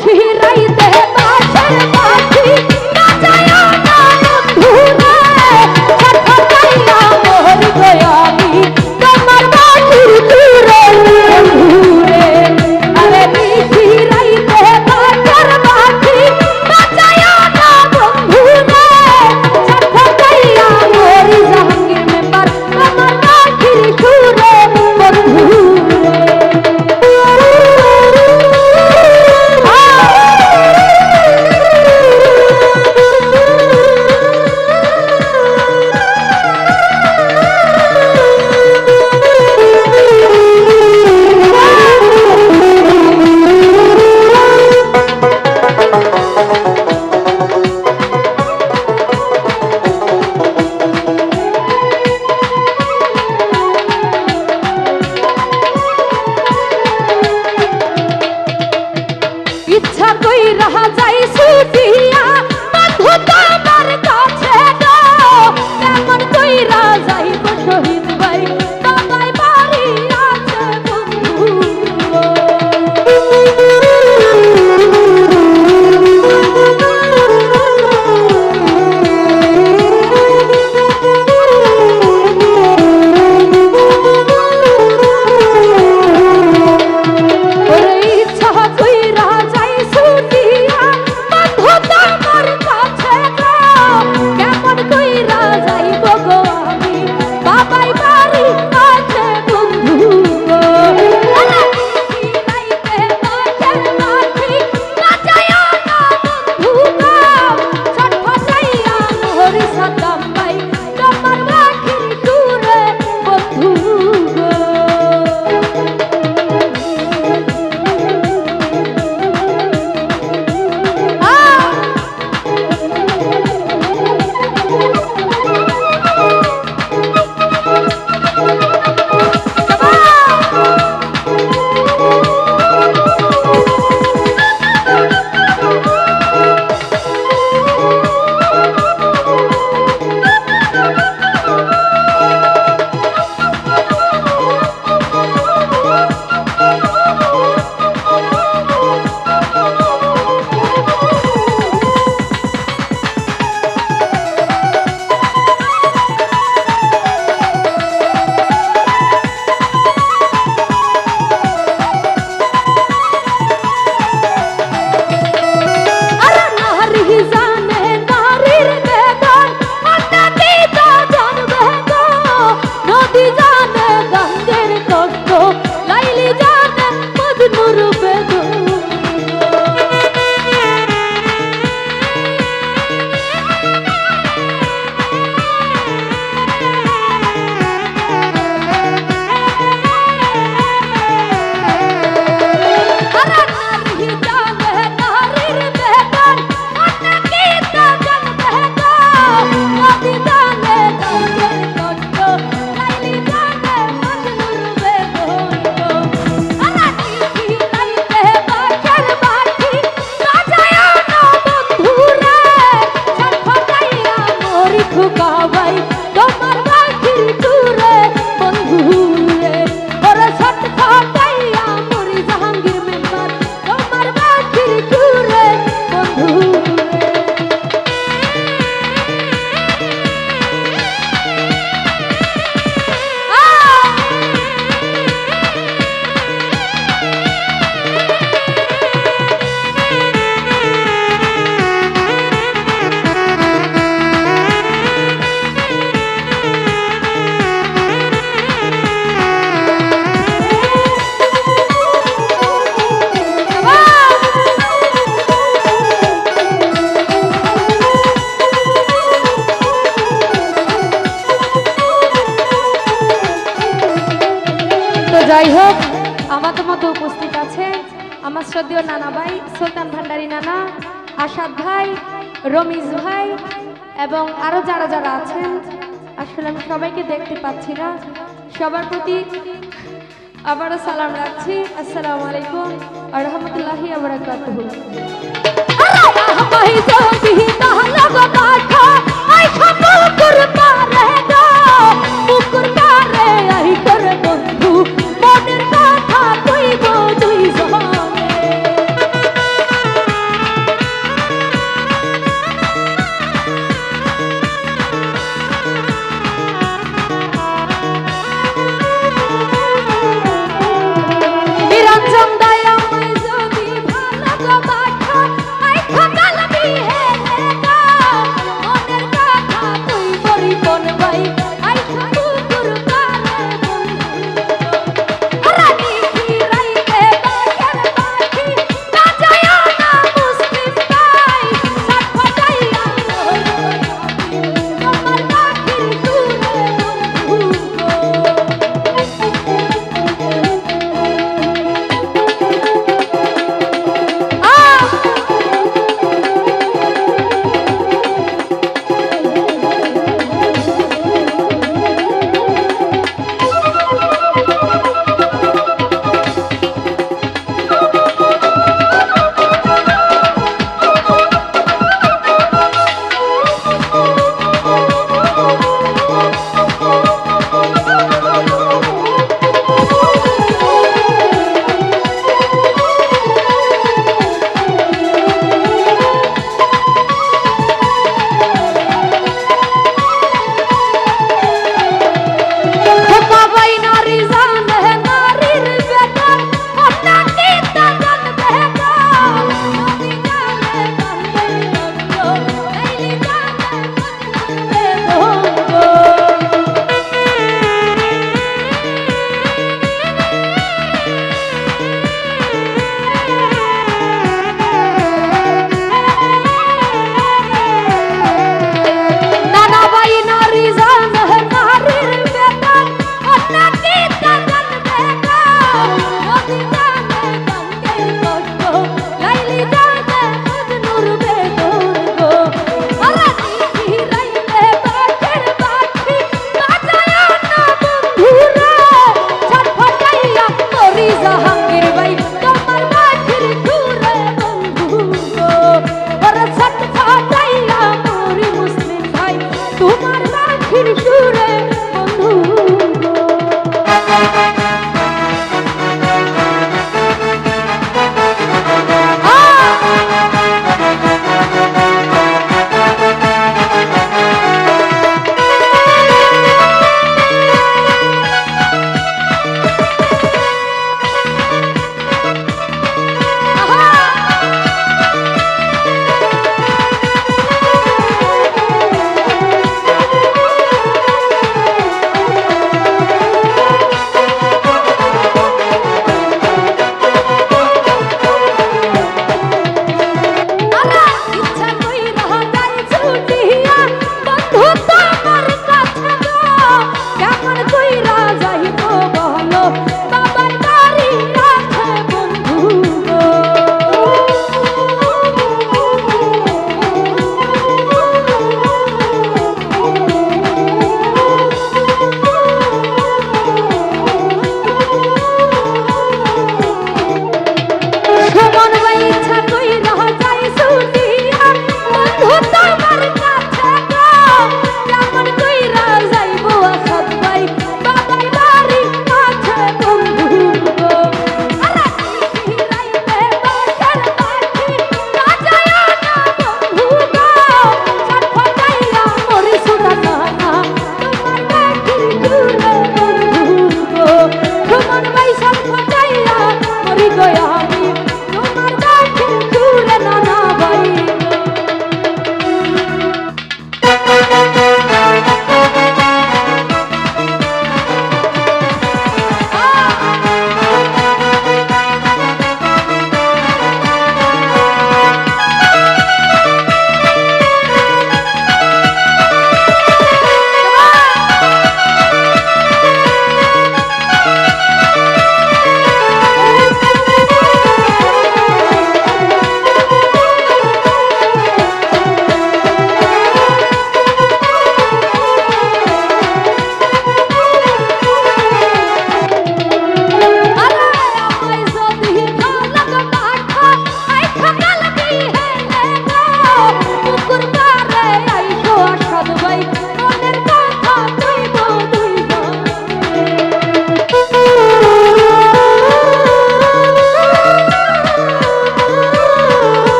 শিহিরাইত মতো উপস্থিত আছে আমার শ্রদ্ধেয় নানা ভাই, সুলতান ভান্ডারি নানা আসাদ ভাই, রমিজ ভাই এবং আরও যারা যারা আছেন। আসলে আমি সবাইকে দেখতে পাচ্ছি না। সবার প্রতি আবারও সালাম রাখছি। আসসালামু আলাইকুম। আর আবার আবরাকাতুহ